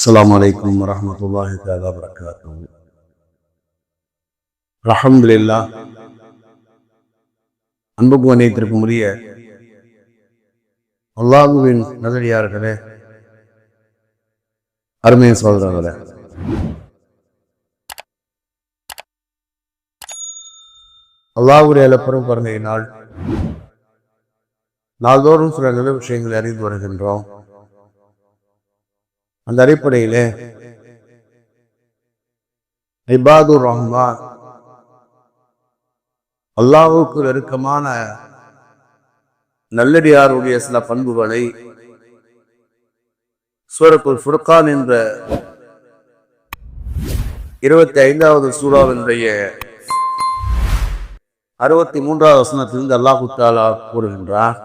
السلام عليكم ورحمة الله تعالى وبركاته الحمد لله அன்புக்கு வணிகத்திற்கும் உரிய அல்லாஹுவின் நல்லடியார்களே அருமைய சோதரர்களே அல்லாஹுடைய அலப்பரும் பிறந்த நாள் நாள்தோறும் சில நல்ல விஷயங்களை அறிந்து வருகின்றோம் அந்த அடிப்படையிலே இபாதுர் ரஹ்மான் அல்லாஹுக்கு நெருக்கமான நல்லடியாருடைய சில பண்புகளை சூரத்துல் ஃபுர்கான் என்ற இருபத்தி ஐந்தாவது சூறாவினுடைய அறுபத்தி மூன்றாவது வசனத்திலிருந்து அல்லாஹு தாலா கூறுகின்றார்.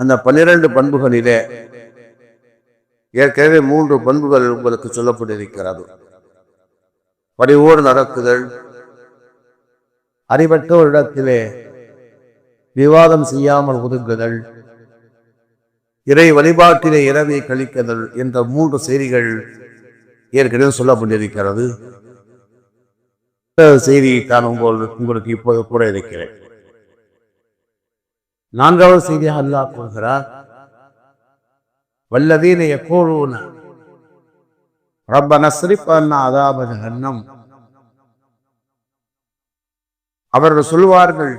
அந்த பன்னிரண்டு பண்புகளிலே ஏற்கனவே மூன்று பண்புகள் உங்களுக்கு சொல்லப்பட்டிருக்கிறது. படிவோடு நடக்குதல் அறிவற்ற ஒரு இடத்திலே விவாதம் செய்யாமல் ஒதுங்குதல் இறை வழிபாட்டிலே இரவை கழிக்குதல் என்ற மூன்று செய்திகள் ஏற்கனவே சொல்லப்பட்டிருக்கிறது. செய்தியை தான் உங்கள் உங்களுக்கு இப்போது கூட இருக்கிறேன். நான்காவது செய்தியாக அல்லாஹ் கூறுகிறார் والذين يقولون ربنا اصرف عنا عذاب جهنم அவர்கள் சொல்வார்கள்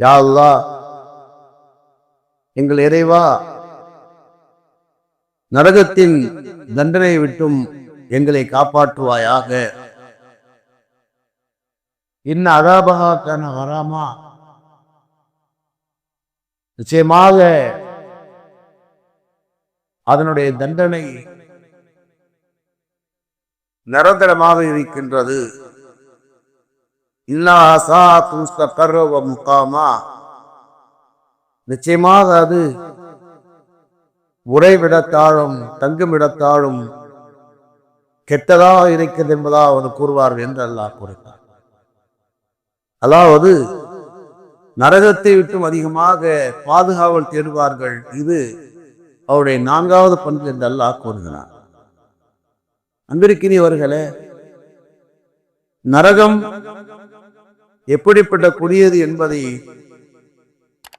யா அல்லாஹ் எங்கள் இறைவா நரகத்தின் தண்டனை விட்டும் எங்களை காப்பாற்றுவாயாக இன்ன அதாபகா கன வராமா நிச்சயமாக அதனுடைய தண்டனை நிரந்தரமாக இருக்கின்றது. முகாமா? நிச்சயமாக அது உறைவிடத்தாழும் தங்குமிடத்தாழும் கெட்டதாக இருக்கிறது என்பதாக அவன் கூறுவார்கள் என்று அல்லாஹ் கூறுகிறார் அதாவது நரகத்தை விட்டும் அதிகமாக பாதுகாவல் தேடுவார்கள். இது அவருடைய நான்காவது பண்பு என்று அல்லாஹ் கூறுகிறார் அன்பிருக்கிறவர்களே நரகம் எப்படிப்பட்ட குடியது என்பதை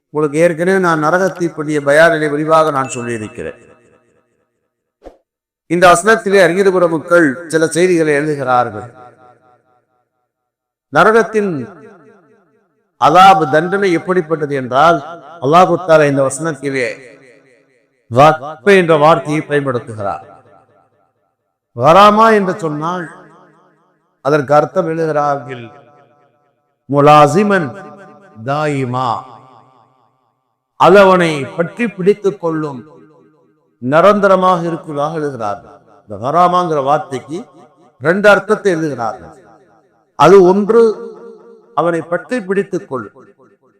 உங்களுக்கு ஏற்கனவே நான் நரகத்தை பற்றிய பயானிலை விரிவாக நான் சொல்லியிருக்கிறேன். இந்த அசனத்திலே அறிஞர்புற மக்கள் சில செய்திகளை எழுதுகிறார்கள். நரகத்தின் அதாபு தண்டனை எப்படிப்பட்டது என்றால் அல்லாஹு தாலா இந்த வசனத்திலே வக்ப என்ற வார்த்தையை பயன்படுத்துகிறார். வராமா என்று சொன்னால் அதற்கு அர்த்தம் எழுதுகிறார்கள். முலாசிமன் தாயிமா. அளவனை பற்றி பிடித்துக் கொள்ளும் நிரந்தரமாக இருக்குவதாக எழுதுகிறார்கள் இந்த வராமாங்கிற வார்த்தைக்கு ரெண்டு அர்த்தத்தை எழுதுகிறார்கள் அது ஒன்று அவனை பற்றி பிடித்துக் கொள்.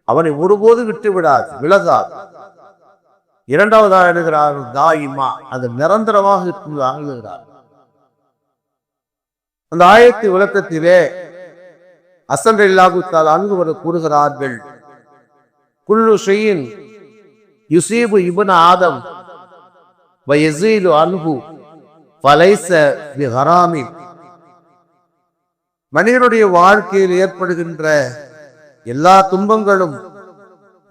அவனை ஒருபோது விட்டு விடாது விலகாது. இரண்டாவதாக எழுகிறார் தாயிமா அது நிரந்தரமாக இருப்பதாக எழுகிறார் அந்த ஆயத்து விளக்கத்திலே அசன்ற இல்லாகுத்தால் அங்கு வர கூறுகிறார்கள் குள்ளு ஷெயின் யுசீபு இபுன ஆதம் வயசீலு அன்பு பலைச ஹராமின் மனிதனுடைய வாழ்க்கையில் ஏற்படுகின்ற எல்லா துன்பங்களும்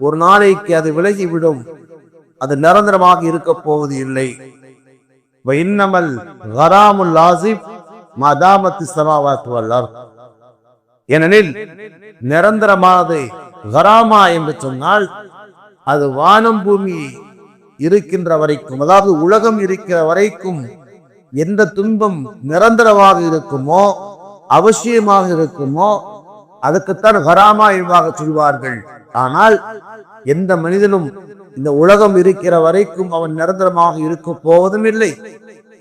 ஒரு நாளைக்கு அது விலகிவிடும். அது நிரந்தரமாக இருக்க போவது இல்லை. இன்னமல் ஹராமுல் மதாமத்து வல்லார் ஏனெனில் நிரந்தரமானது ஹராமா என்று சொன்னால் அது வானம் பூமி இருக்கின்ற வரைக்கும் அதாவது உலகம் இருக்கிற வரைக்கும் எந்த துன்பம் நிரந்தரமாக இருக்குமோ அவசியமாக இருக்குமோ அதுக்குத்தான் ஹராமா என்பாக சொல்வார்கள். ஆனால் எந்த மனிதனும் இந்த உலகம் இருக்கிற வரைக்கும் அவன் நிரந்தரமாக இருக்க போவதும் இல்லை.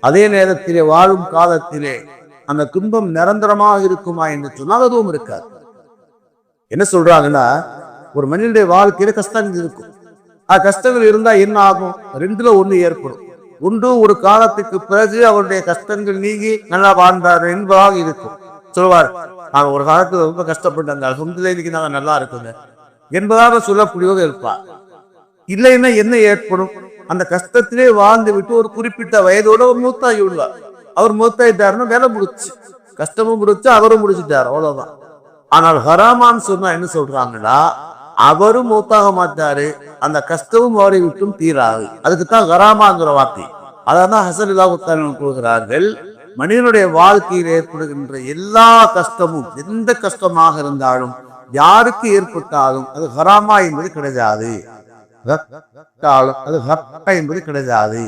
அதே நேரத்திலே வாழும் காலத்திலே அந்த துன்பம் நிரந்தரமாக இருக்குமா என்று சொன்னால் அதுவும் இருக்காது. என்ன சொல்றாங்கன்னா ஒரு மனிதனுடைய வாழ்க்கையில கஷ்டங்கள் இருக்கும். ஆஹ் கஷ்டங்கள் இருந்தா என்ன ஆகும்? ரெண்டுல ஒண்ணு ஏற்படும். ஒன்று ஒரு காலத்துக்கு பிறகு அவருடைய கஷ்டங்கள் நீங்கி நல்லா வாழ்ந்தார் என்பதாக இருக்கும். சொல்வார் நாங்க ஒரு காலத்துல ரொம்ப கஷ்டப்பட்டாங்க அந்த இன்னைக்கு நாங்க நல்லா இருக்குங்க. என்பதாக சொல்லக்கூடியவர் இருப்பார். இல்லைன்னா என்ன ஏற்படும்? அந்த கஷ்டத்திலே வாழ்ந்து விட்டு ஒரு குறிப்பிட்ட வயதோட ஒரு மூத்தாகி உள்ளார் அவர் மூத்தாயிட்டாருன்னா வேலை முடிச்சு. கஷ்டமும் முடிச்சு அவரும் முடிச்சுட்டார் அவ்வளவுதான். ஆனால் ஹராமான்னு சொன்னா என்ன சொல்றாங்கன்னா அவரும் மூத்தாக மாட்டாரு அந்த கஷ்டமும் அவரை விட்டும் தீராது. அதுக்கு தான் ஹராமாங்கிற வார்த்தை. அதான் ஹசன் இல்லாவுத்தான் கூறுகிறார்கள் மனிதனுடைய வாழ்க்கையில் ஏற்படுகின்ற எல்லா கஷ்டமும் எந்த கஷ்டமாக இருந்தாலும் யாருக்கு ஏற்பட்டாலும் அது ஹராமா என்பது கிடையாது. அது என்பது கிடையாது.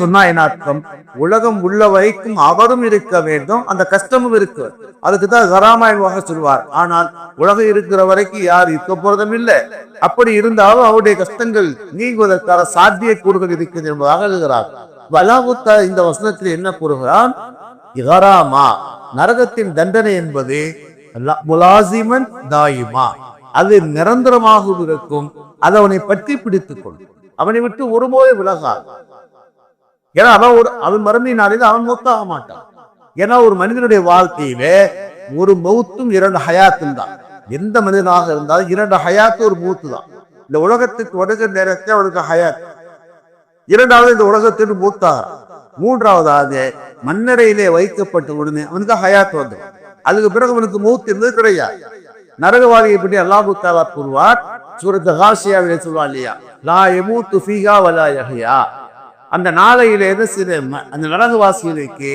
சொன்னா என்ன அர்த்தம்? உலகம் உள்ள வரைக்கும் அவரும் இருக்க வேண்டும் அந்த கஷ்டமும் இருக்கு. அதுக்கு தான் ஹராமா சொல்வார். ஆனால் உலகம் இருக்கிற வரைக்கும் யார் இருக்க போறதும் இல்லை. அப்படி இருந்தாலும் அவருடைய கஷ்டங்கள் நீங்குவதற்கான சாத்திய கூறுகள் இருக்குது என்பதாக எழுகிறார் வலாவுத்தா இந்த வசனத்தில் என்ன கூறுகிறான்? இகராமா நரகத்தின் தண்டனை என்பது முலாசிமன் தாயுமா. அது நிரந்தரமாக இருக்கும் அது அவனை பற்றி பிடித்துக் கொள்ளும். அவனை விட்டு ஒருபோது விலகாது. ஏன்னா அவன் ஒரு அவன் மருந்தினாலே அவன் மூத்தாக மாட்டான். ஏன்னா ஒரு மனிதனுடைய வாழ்க்கையிலே ஒரு மௌத்தும் இரண்டு ஹயாத்தும் தான். எந்த மனிதனாக இருந்தாலும் இரண்டு ஹயாத்து ஒரு மூத்து தான். இந்த உலகத்துக்கு வருகிற நேரத்தை அவனுக்கு ஹயாத். இரண்டாவது இந்த உலகத்திற்கு மூத்தாக. மூன்றாவதாவது மன்னரையிலே வைக்கப்பட்ட உடனே அவனுக்கு ஹயாத் வந்துடும். அதுக்கு பிறகு அவனுக்கு மூத்து இருந்தது கிடையாது நரகவாதியை பற்றி அல்லாஹு தாலா கூறுவார். சூரத் ஹாசியாவிலே சொல்லுவா இல்லையா? லா எமூத்து ஃபீஹா வலா யஹியா. அந்த நாளையில என்ன சிறு? அந்த நரகவாசிகளுக்கு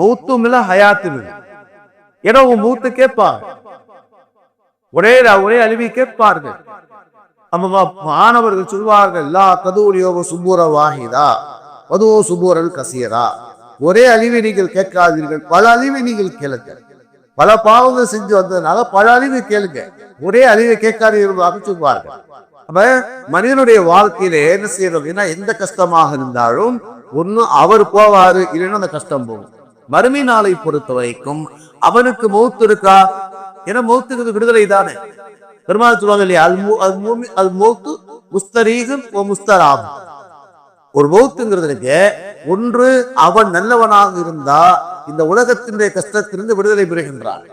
மௌத்தும் இல்லை ஹயாத்தும் இல்லை. ஏன்னா உன் மூத்து கேட்பார். ஒரே ஒரே அழிவி கேட்பார்கள். நம்ம மாணவர்கள் சொல்வார்கள் லா கதூரியோக சுபூர வாஹிதா வதுவோ சுபூரல் கசீரா. ஒரே அழிவை நீங்கள் கேட்காதீர்கள் பல அழிவை நீங்கள் கேளுங்கள். பல பாவங்கள் செஞ்சு வந்ததுனால பல அறிவை கேளுங்க. ஒரே அறிவை கேட்காதீர்களாக சொல்வார்கள். அப்ப மனிதனுடைய வாழ்க்கையில என்ன செய்யறோம் அப்படின்னா எந்த கஷ்டமாக இருந்தாலும் ஒண்ணு அவர் போவாரு இல்லைன்னா அந்த கஷ்டம் போகும். மறுமை நாளை பொறுத்த வரைக்கும் அவனுக்கு மௌத்து இருக்கா? ஏன்னா மௌத்துக்கு விடுதலை தானே. பெருமாள் சொல்லுவாங்க இல்லையா அது அது அது மௌத்து முஸ்தரீகம் ஓ முஸ்தராகும். ஒரு மௌத்துங்கிறதுக்கு ஒன்று அவன் நல்லவனாக இருந்தா இந்த உலகத்தினுடைய கஷ்டத்திலிருந்து விடுதலை பெறுகின்றான்.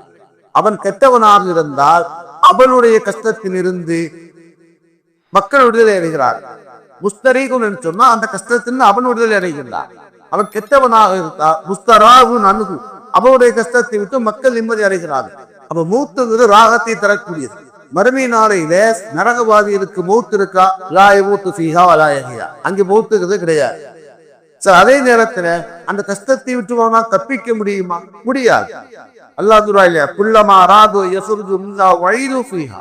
அவன் கெட்டவனாக இருந்தால் அவனுடைய கஷ்டத்திலிருந்து மக்கள் விடுதலை அடைகிறார் முஸ்தரீகம் என்று சொன்னால் அந்த கஷ்டத்திலிருந்து அவன் விடுதலை அடைகின்றான். அவன் கெட்டவனாக இருந்தால் முஸ்தராகு நன்கு அவனுடைய கஷ்டத்தை விட்டு மக்கள் நிம்மதி அடைகிறார்கள். அப்ப மூத்துங்கிறது ராகத்தை தரக்கூடியது. மறுமை நாளையில நரகவாதிகளுக்கு மூத்து இருக்கா? லாய மூத்து சீகா வலாயகியா அங்கே மூத்துங்கிறது கிடையாது. சார் அதே நேரத்துல அந்த கஷ்டத்தை விட்டு தப்பிக்க முடியுமா? முடியாது. அல்லாஹ் இல்லையா ராது யசுர்ஜு மின்ஹா ஃபீஹா.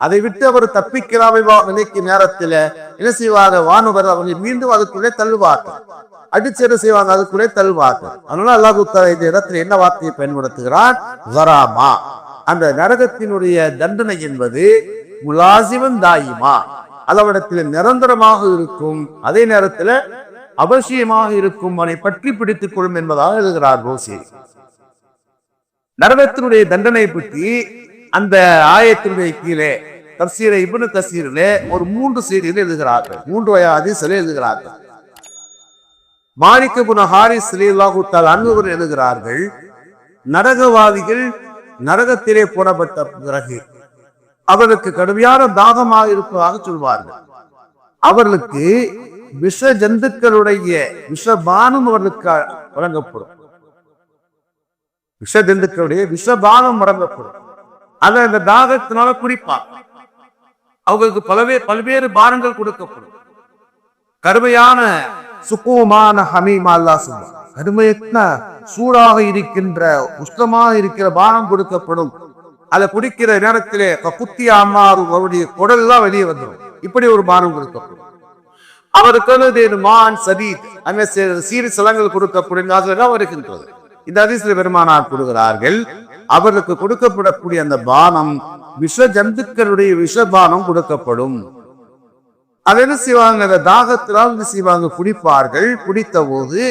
அதை விட்டு அவர் தப்பிக்கிறாமை நினைக்கும் நேரத்துல என்ன செய்வாங்க வானுவர் அவங்களை மீண்டும் அதுக்குள்ளே தள்ளுவார்கள் அடிச்சு என்ன செய்வாங்க? அதுக்குள்ளே தள்ளுவார்கள் அதனால அல்லாஹு இந்த இடத்துல என்ன வார்த்தையை பயன்படுத்துகிறார்? வராமா. அந்த நரகத்தினுடைய தண்டனை என்பது முலாசிவன் தாயிமா. அதவிடத்தில் நிரந்தரமாக இருக்கும். அதே நேரத்துல அவசியமாக இருக்கும் அவனை பற்றி பிடித்துக் கொள்ளும் என்பதாக எழுதுகிறார் ரோசி. நரகத்தினுடைய தண்டனை பற்றி அந்த ஆயத்தினுடைய கீழே தப்சீர இப்னு தசீரிலே ஒரு மூன்று செய்தியில் எழுதுகிறார்கள். மூன்று வய அதிசல எழுதுகிறார்கள். மாணிக்க புன ஹாரிஸ் அல்லாஹூத்தால் அன்பு எழுதுகிறார்கள் நரகவாதிகள் நரகத்திலே போடப்பட்ட பிறகு அவர்களுக்கு கடுமையான தாகமாக இருப்பதாக சொல்வார்கள். அவர்களுக்கு விஷ ஜந்துக்களுடைய விஷபானம் அவர்களுக்கு வழங்கப்படும். விஷ ஜந்துக்களுடைய விஷபானம் வழங்கப்படும். அதை அந்த தாகத்தினால குடிப்பார். அவங்களுக்கு பலவே பல்வேறு பானங்கள் கொடுக்கப்படும். கருமையான சுக்குமான ஹமீமா அல்லா சொல்வார் கருமையான சூடாக இருக்கின்ற உஷ்ணமாக இருக்கிற பானம் கொடுக்கப்படும். அதை குடிக்கிற நேரத்திலே குத்தி அம்மாறு அவருடைய குடல் எல்லாம் வெளியே வந்துடும். இப்படி ஒரு பானம் கொடுக்கப்படும். அவருக்கு வந்து மான் சதீத் அந்த சீரி சலங்கள் கொடுக்கப்படும் அதெல்லாம் வருகின்றது. இந்த அதிசய பெருமானார் கொடுக்கிறார்கள் அவர்களுக்கு கொடுக்கப்படக்கூடிய அந்த பானம் விஷ ஜந்துக்களுடைய விஷபானம் கொடுக்கப்படும். அதை என்ன செய்வாங்க? அந்த தாகத்தினால் என்ன செய்வாங்க? குடிப்பார்கள். குடித்த போது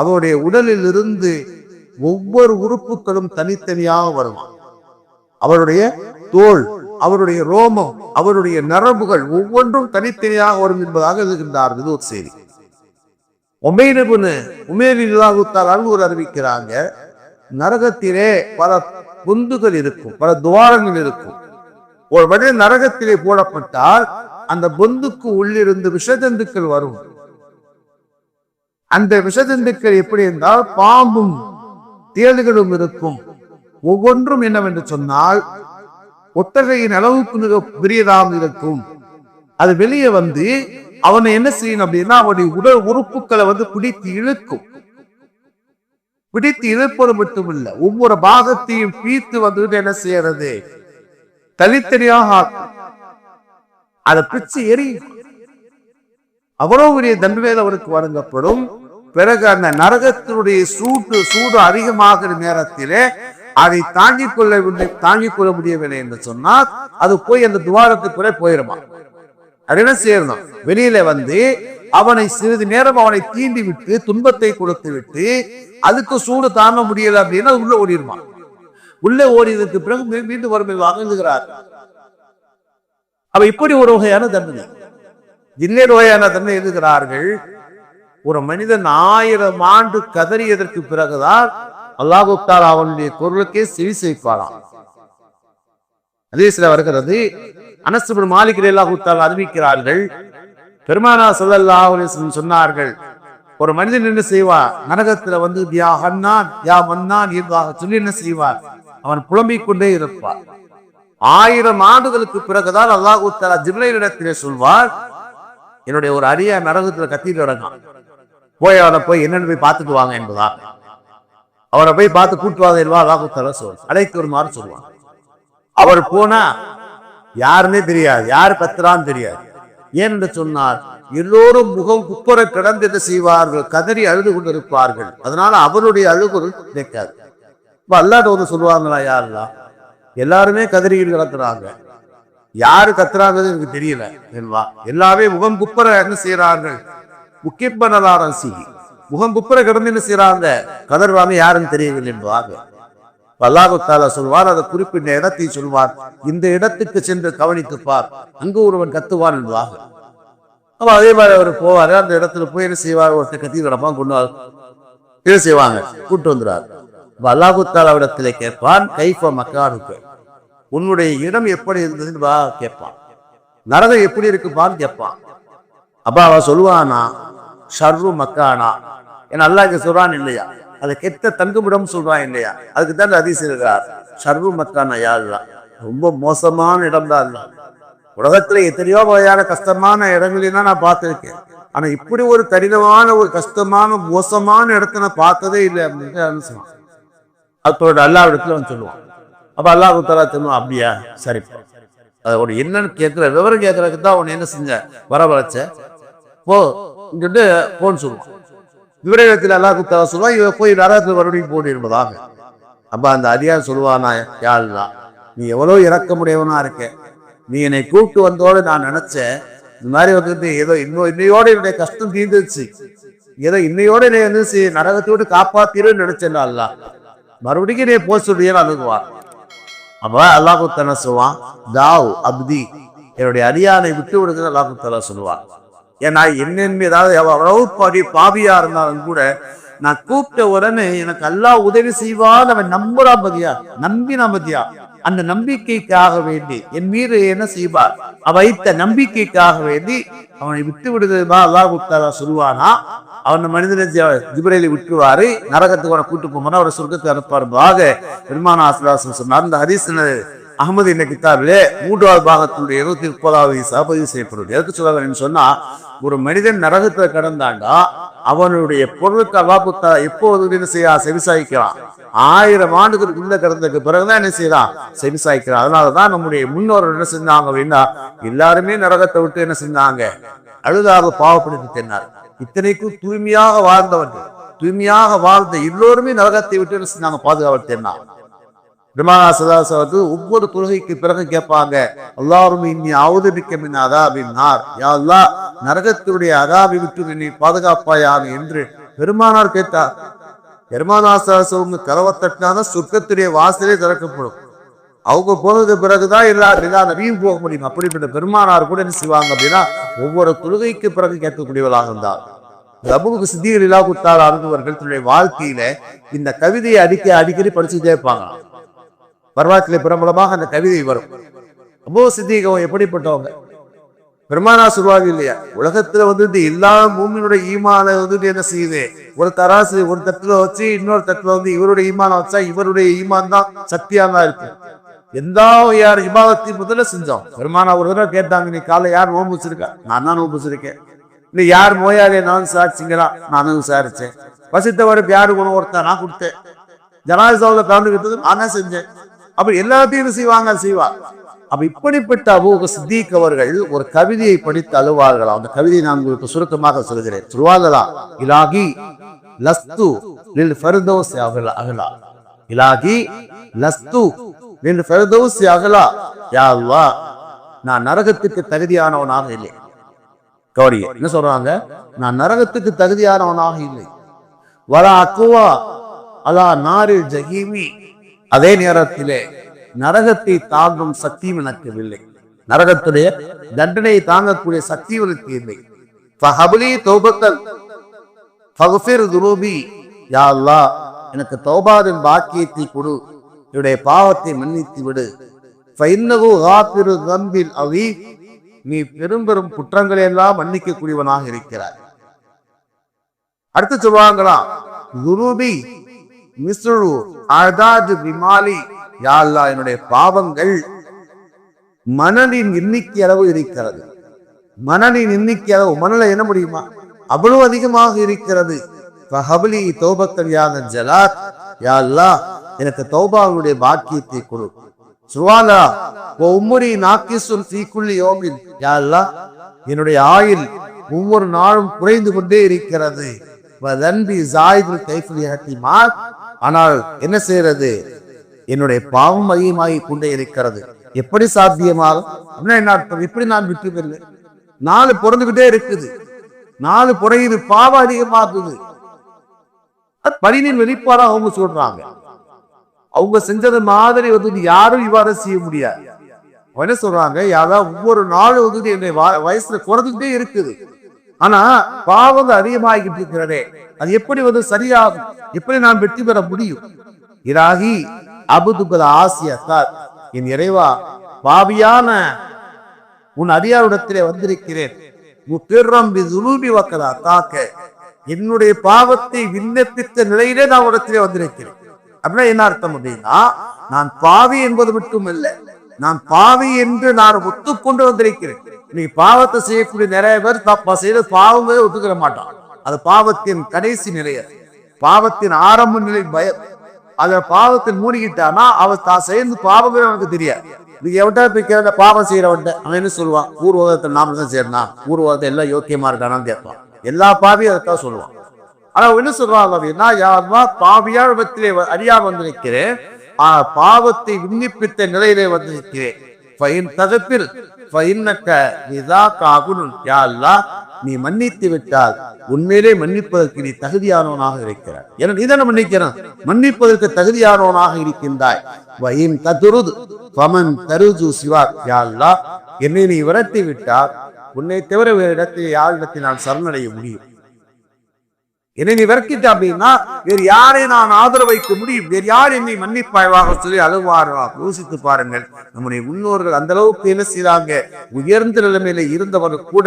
அவருடைய உடலில் இருந்து ஒவ்வொரு உறுப்புகளும் தனித்தனியாக வருவான் அவருடைய தோல் அவருடைய ரோமம் அவருடைய நரம்புகள் ஒவ்வொன்றும் தனித்தனியாக வரும் என்பதாக இருக்கின்றார் இது ஒரு செய்தி உமேனபுன்னு உமேரில்லாகுத்தால் அன்பூர் அறிவிக்கிறாங்க நரகத்திலே பல பொந்துகள் இருக்கும் பல துவாரங்கள் இருக்கும். ஒரு வழி நரகத்திலே போடப்பட்டால் அந்த பொந்துக்கு உள்ளிருந்து விஷஜந்துக்கள் வரும். அந்த விஷஜந்துக்கள் எப்படி என்றால் பாம்பும் தேளுகளும் இருக்கும். ஒவ்வொன்றும் என்னவென்று சொன்னால் ஒட்டகையின் அளவுக்கு மிக பெரியதாக இருக்கும். அது வெளியே வந்து அவனை என்ன செய்யணும் அப்படின்னா அவனுடைய உடல் உறுப்புகளை வந்து பிடித்து இழுக்கும். பிடித்து இழுப்பது மட்டுமில்ல ஒவ்வொரு பாகத்தையும் பீத்து வந்துட்டு என்ன செய்யறது? தனித்தனியாக ஆக்கும். அதை பிச்சு எரியும் அவ்வளவு பெரிய தண்டனை அவருக்கு வழங்கப்படும். பிறகு அந்த நரகத்தினுடைய சூடு சூடு அதிகமாகிற நேரத்திலே அதை தாங்கிக் கொள்ளவில்லை தாங்கிக் கொள்ள முடியவில்லை என்று சொன்னால் அது போய் அந்த துவாரத்துக்குள்ளே போயிருமா? அது என்ன செய்யணும் வெளியில வந்து அவனை சிறிது நேரம் அவனை தீண்டி விட்டு துன்பத்தை கொடுத்து விட்டு அதுக்கு சூடு தாங்க முடியல அப்படின்னா அது உள்ள ஓடிடுமா? உள்ளே ஓடியதற்கு பிறகு மீண்டும் வறுமை வாங்குகிறார் அவ இப்படி ஒரு வகையான தண்டனை. இன்னொரு வகையான தண்டனை எழுதுகிறார்கள். ஒரு மனிதன் ஆயிரம் ஆண்டு கதறியதற்கு பிறகுதான் அல்லாஹு அவனுடைய குரலுக்கே செவி செய்ப்பாராம் அதே சில வருகிறது அனசுபுர் மாளிகை அல்லாஹுத்தால் அறிவிக்கிறார்கள் பெருமானா ஸல்லல்லாஹு சொன்னார்கள் ஒரு மனிதன் என்ன செய்வார்? நரகத்துல வந்து யா ஹன்னான் யா மன்னான் என்பதாக சொல்லி என்ன செய்வார்? அவன் புலம்பிக் கொண்டே இருப்பார் ஆயிரம் ஆண்டுகளுக்கு பிறகுதான் அல்லாஹு தாலா ஜிப்ரைலிடத்திலே சொல்வார் என்னுடைய ஒரு அரிய நரகத்துல கத்திட்டு கிடக்கான். போய் அவனை போய் என்னன்னு போய் பார்த்துட்டு வாங்க என்பதா அவரை போய் பார்த்து கூட்டுவாதையில் வா என்பா அல்லாஹு சொல் அழைத்து வருமாறு சொல்லுவான் அவர் போனா யாருன்னே தெரியாது யார் கத்துறான்னு தெரியாது. ஏன் என்று சொன்னார் எல்லோரும் முகம் குப்புற கிடந்து என்ன செய்வார்கள் கதறி அழுது கொண்டிருப்பார்கள். அதனால அவருடைய அழுகுறல் கிடைக்காது இப்ப அல்லாட்ட வந்து சொல்லுவாங்களா யாரெல்லாம் எல்லாருமே கதறியில் கிடக்குறாங்க. யாரு கத்துறாங்கிறது எனக்கு தெரியல என்பா எல்லாமே முகம் குப்புற என்ன செய்யறார்கள் முக்கியப்பனலாரசி முகம் குப்புற கிடந்து என்ன செய்யறாங்க கதர்வாமி யாருன்னு தெரியவில்லை என்பதாக. அல்லாஹு சொல்வார் அதை குறிப்பிட்ட இடத்தை சொல்வார் இந்த இடத்துக்கு சென்று கவனித்து பார். அங்கு ஒருவன் கத்துவான் என்பதாக. அப்ப அதே மாதிரி அவர் போவாரு அந்த இடத்துல போய் என்ன செய்வார்? ஒருத்தர் கத்தி கிடப்பான் கொண்டு என்ன செய்வாங்க? கூட்டு வந்துடுவார். அல்லாஹு அவரிடத்துல கேட்பான் கைஃப மக்காருக்கு உன்னுடைய இடம் எப்படி இருந்ததுன்னு வா கேட்பான். நரகம் எப்படி இருக்குப்பான்னு கேட்பான். அப்ப அவன் சொல்லுவானா ஷர்ரு மக்கானா. ஏன்னா அல்லாஹ் இங்க சொல்றான் இல்லையா? அது கெட்ட தங்குமிடம் சொல்றான் இல்லையா? அதுக்கு தான் அதிசயம் இருக்கிறார் ஷர்ரு மக்கானா ரொம்ப மோசமான இடம் தான் உலகத்துல எத்தனையோ வகையான கஷ்டமான இடங்களெல்லாம் நான் பார்த்திருக்கேன். ஆனா இப்படி ஒரு கடினமான ஒரு கஷ்டமான மோசமான இடத்த நான் பார்த்ததே இல்லை அப்படின்னு அவன் சொன்னான் அதோட அல்லா இடத்துல வந்து சொல்லுவான். அப்ப அல்லாஹ் உத்தரா சொல்லுவான் அப்படியா? சரிப்பா அதோட என்னன்னு கேட்கிற விவரம் கேட்கறதுக்கு தான் உன்னை என்ன செஞ்ச? வரவழைச்ச? போ இங்கிட்டு போன்னு சொல்லுவான். விவரத்தில் அல்லாஹ் சொல்லுவான் இவன் போய் நரகத்தில் மறுபடியும் போடு என்பதாக. அப்ப அந்த அதிகாரி சொல்லுவானா யாழ்லா நீ எவ்வளவு இறக்கமுடையவனா இருக்க. நீ என்னை கூப்பிட்டு வந்தோட நான் நினைச்சேன். இந்த மாதிரி வந்துட்டு ஏதோ இன்னும் இன்னையோட என்னுடைய கஷ்டம் தீர்ந்துச்சு ஏதோ இன்னையோட என்னை வந்து நரகத்தோடு காப்பாத்திருன்னு நினைச்சேன் அல்லா மறுபடியும் நீ போக சொல்றியன்னு அணுகுவான் அப்ப அல்லாஹு தன சொல்லுவான் தாவ் அப்தி என்னுடைய அடியானை விட்டு விடுங்க அல்லாஹு தலா சொல்லுவான் ஏன்னா என்னென்ன ஏதாவது அவ்வளவு பாவி பாவியா இருந்தாலும் கூட நான் கூப்பிட்ட உடனே எனக்கு அல்லாஹ் உதவி செய்வான்னு அவன் நம்புறா பதியா நம்பினா பதியா அந்த நம்பிக்கைக்காக வேண்டி. என் மீது என்ன செய்வார்? அவ வைத்த நம்பிக்கைக்காக வேண்டி அவனை விட்டு விடுதா அல்லாஹ் தாலா சொல்லுவானா? அவன் மனிதனை ஜிப்ரேலி விட்டுருவாரு. நரகத்துக்கு அவனை கூட்டு போனா அவரை சொர்க்கத்துக்கு அனுப்பாருவாக பெருமான ஆசிராசன் சொன்னார் இந்த ஹரிசன அகமது இந்த கித்தாபிலே மூன்றாவது பாகத்தினுடைய இருபத்தி முப்பதாவது பதிவு செய்யப்படுது. எதுக்கு சொல்லுவாங்கன்னு சொன்னா ஒரு மனிதன் நரகத்தை கடந்தாண்டா அவனுடைய பொருளுக்கு அவாபுத்தா எப்போது என்ன செய்யா செவிசாய்க்கிறான். ஆயிரம் ஆண்டுகளுக்கு உள்ள கிடந்ததுக்கு பிறகுதான் என்ன செய்யறான் செவிசாய்க்கிறான். அதனாலதான் நம்முடைய முன்னோர்கள் என்ன செஞ்சாங்க அப்படின்னா எல்லாருமே நரகத்தை விட்டு என்ன செஞ்சாங்க? அழுதாக பாவப்படுத்தி தென்னார். இத்தனைக்கும் தூய்மையாக வாழ்ந்தவர்கள் தூய்மையாக வாழ்ந்த எல்லோருமே நரகத்தை விட்டு என்ன செஞ்சாங்க? பாதுகாவல் தென்னார் பெருமானா ஒவ்வொரு தொழுகைக்கு பிறகு கேட்பாங்க எல்லாரும் இனி அவதரிக்க மின் அதாபின்னார் யாழ்லா நரகத்தினுடைய அதாபி விட்டு என்னை பாதுகாப்பாயாக என்று பெருமானார் கேட்டார். பெருமானார் சதாசவங்க கதவை தட்டினாதான் சொர்க்கத்துடைய வாசலே திறக்கப்படும். அவங்க போனது பிறகுதான் எல்லா எல்லா நபியும் போக முடியும். அப்படிப்பட்ட பெருமானார் கூட என்ன செய்வாங்க அப்படின்னா ஒவ்வொரு தொழுகைக்கு பிறகு கேட்கக்கூடியவர்களாக இருந்தார். அபுக்கு சித்திகள் இல்லா குத்தார் அருந்தவர்கள் தன்னுடைய வாழ்க்கையில இந்த கவிதையை அடிக்க அடிக்கடி படிச்சுட்டே இருப்பாங்க வரலாற்றிலே பிரபலமாக அந்த கவிதை வரும். அபோ சித்திகம் எப்படிப்பட்டவங்க? பெருமானா சொல்வாங்க இல்லையா? உலகத்துல வந்துட்டு எல்லா பூமியினுடைய ஈமான வந்துட்டு என்ன செய்யுது? ஒரு தராசு ஒரு தட்டுல வச்சு இன்னொரு தட்டுல வந்து இவருடைய ஈமானம் வச்சா இவருடைய ஈமான் தான் சக்தியா தான் இருக்கு. எந்த யார் இபாதத்தை முதல்ல செஞ்சோம்? பெருமானா ஒரு தடவை கேட்டாங்க நீ காலை யார் நோம்பு வச்சிருக்கா? நான் தான் நோம்பு வச்சிருக்கேன். இல்லை யார் நோயாளியை நான் விசாரிச்சிங்களா? நானும் விசாரிச்சேன். பசித்தவருக்கு யாரு குணம் ஒருத்தன் நான் கொடுத்தேன். ஜனாதிசாவில் கலந்துக்கிட்டது நான் தான் செஞ்சேன். அப்ப எல்லாத்தையும் செய்வாங்க? செய்வா. அப்ப இப்படிப்பட்ட அபூக சித்திக் அவர்கள் ஒரு கவிதையை படித்து அழுவார்களா அந்த கவிதையை நான் உங்களுக்கு சுருக்கமாக சொல்கிறேன். சொல்வாங்களா இலாகி லஸ்து லில் ஃபர்தௌஸ் அகலா அகலா. இலாகி லஸ்து லில் ஃபர்தௌஸ் அகலா. யா அல்லாஹ் நான் நரகத்துக்கு தகுதியானவனாக இல்லை. கௌரி என்ன சொல்றாங்க? நான் நரகத்துக்கு தகுதியானவனாக இல்லை. வரா அக்குவா அலா நாரில் ஜஹீமி. அதே நேரத்திலே நரகத்தை தாங்கும் சக்தியும் எனக்கு இல்லை. நரகத்துடைய தண்டனையை தாங்கக்கூடிய சக்தி எனக்கு இல்லை. ஃபஹபலி தௌபத்தல் ஃபக்ஃபிர் துரூபி யா எனக்கு தௌபாவின் பாக்கியத்தை கொடு. என்னுடைய பாவத்தை மன்னித்து விடு. ஃபைன்னகு காபிரு கம்பில் அவி நீ பெரும் பெரும் குற்றங்களை எல்லாம் மன்னிக்கக்கூடியவனாக இருக்கிறாய். அடுத்து சொல்லுவாங்களா குருபி மிஸ்ரு அதாது விமாலி யாழ்லா என்னுடைய பாவங்கள் மணலின் எண்ணிக்கை அளவு இருக்கிறது. மணலின் எண்ணிக்கை அளவு மணல என்ன முடியுமா? அவ்வளவு அதிகமாக இருக்கிறது. ஹபலி தௌபத்தன் யாக ஜலாத் யாழ்லா எனக்கு தௌபாவுடைய பாக்கியத்தை கொடு. சுவாலா ஓ உம்முரி நாக்கிசுல் ஃபீக்குள்ளி யோமின் யாழ்லா என்னுடைய ஆயில் ஒவ்வொரு நாளும் குறைந்து கொண்டே இருக்கிறது. வதன்பி ஜாயிதுல் கைஃபுல் யஹ்திமா ஆனால் என்ன செய்யறது என்னுடைய பாவம் அதிகமாகி கொண்டே இருக்கிறது. எப்படி சாத்தியமாகும் அப்படின்னா என்ன அர்த்தம்? எப்படி நான் விட்டு பெறுவேன் நாலு பிறந்துகிட்டே இருக்குது. நாலு புறையுது பாவம் அதிகமாகுது. பணியின் பணினின் அவங்க சொல்றாங்க. அவங்க செஞ்சது மாதிரி வந்து யாரும் இவ்வாறு செய்ய முடியாது. என்ன சொல்றாங்க? யாராவது ஒவ்வொரு நாளும் வந்து என்னுடைய வ- வயசுல குறைஞ்சுக்கிட்டே இருக்குது. ஆனா பாவம் அதிகமாகிட்டு இருக்கிறதே அது எப்படி வந்து சரியாகும்? எப்படி நான் வெற்றி பெற முடியும்? இராகி அபுதுபல சார் என் இறைவா பாவியான உன் அடியாரிடத்திலே வந்திருக்கிறேன். தாக்க. என்னுடைய பாவத்தை விண்ணப்பித்த நிலையிலே நான் இடத்திலே வந்திருக்கிறேன். அப்படின்னா என்ன அர்த்தம் அப்படின்னா நான் பாவி என்பது மட்டும் இல்லை நான் பாவி என்று நான் ஒத்துக்கொண்டு வந்திருக்கிறேன். நீ பாவத்தை செய்யக்கூடிய நிறைய பேர் தப்பா செய்து பாவமே ஒத்துக்கிற மாட்டான். அது பாவத்தின் கடைசி நிலை பாவத்தின் ஆரம்ப நிலை பயம் அத பாவத்தில் மூடிக்கிட்டானா அவன் தான் சேர்ந்து பாவமே அவனுக்கு தெரியாது. நீ எவன்டா போய் கேட்ட பாவம் செய்யறவன்ட்ட அவன் என்ன சொல்லுவான்? ஊர்வலத்தில் நாம தான் செய்யறான் பூர்வகத்தை எல்லாம் யோக்கியமா இருக்கானான்னு கேட்பான். எல்லா பாவியும் அதைத்தான் சொல்லுவான். ஆனா என்ன சொல்றாங்க அப்படின்னா யாருமா பாவியா விபத்திலே அறியா வந்து நிற்கிறேன் பாவத்தை விண்ணப்பித்த நிலையிலே வந்து நிற்கிறேன் ஃபைன் தகப்பில் ஃபைன்னக்க இதா காகுனும் யா நீ மன்னித்து விட்டால் உண்மையிலே மன்னிப்பதற்கு நீ தகுதியானவனாக இருக்கிறாய். என நீ தானே மன்னிக்கிறான் மன்னிப்பதற்கு தகுதியானவனாக இருக்கின்றாய். வயின் ததுருது பமன் தருஜு சிவா யா அல்லாஹ் என்னை நீ விரட்டி விட்டால் உன்னை தவிர வேறு இடத்தில் யாரிடத்தில் நான் சரணடைய முடியும்? என்னை நீ விரக்கிட்ட அப்படின்னா வேறு யாரை நான் ஆதரவு வைக்க முடியும்? வேறு யார் என்னை மன்னிப்பாய்வாக சொல்லி அழுவாரா யோசித்து பாருங்கள். நம்முடைய முன்னோர்கள் அந்த அளவுக்கு என்ன செய்தாங்க உயர்ந்த நிலைமையில இருந்தவர் கூட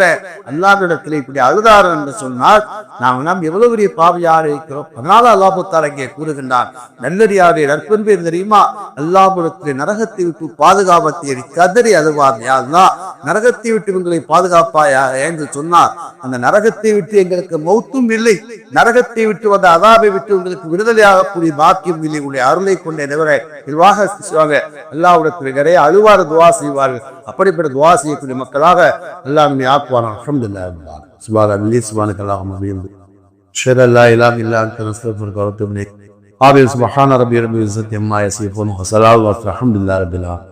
அல்லாவிடத்தில் இப்படி அழுதார் என்று சொன்னால் நாம் நாம் எவ்வளவு பெரிய பாவியாக இருக்கிறோம்? அதனால அல்லாபுத்தார் அங்கே கூறுகின்றான் நல்லடியாரே நற்பண்பு தெரியுமா? அல்லாஹுடத்திலே நரகத்தை விட்டு பாதுகாப்பத்தை கதறி அழுவார் யாருன்னா நரகத்தை விட்டு உங்களை பாதுகாப்பாயா என்று சொன்னார் அந்த நரகத்தை விட்டு எங்களுக்கு மௌத்தும் இல்லை. நரகத்தை விட்டு வந்த அதாபை விட்டு உங்களுக்கு விடுதலையாகக்கூடிய பாக்கியம் இல்லை உங்களுடைய அருளை கொண்ட நிவரை நிர்வாக செய்வாங்க அல்லாவிடத்தில் நிறைய அழுவாறு துவா செய்வார்கள் அப்படிப்பட்ட துவா செய்யக்கூடிய மக்களாக அல்லாஹ் நம்மை ஆக்குவான் அல்ஹம்துலில்லாஹ் சுபான அல்லி சுபானுக்கு அல்லாஹ் மபியந்து أشهد أن لا إله إلا أنت نستغفرك ونتوب إليك آمين سبحان ربي رب العزة عما يصفون وسلام والحمد لله رب العالمين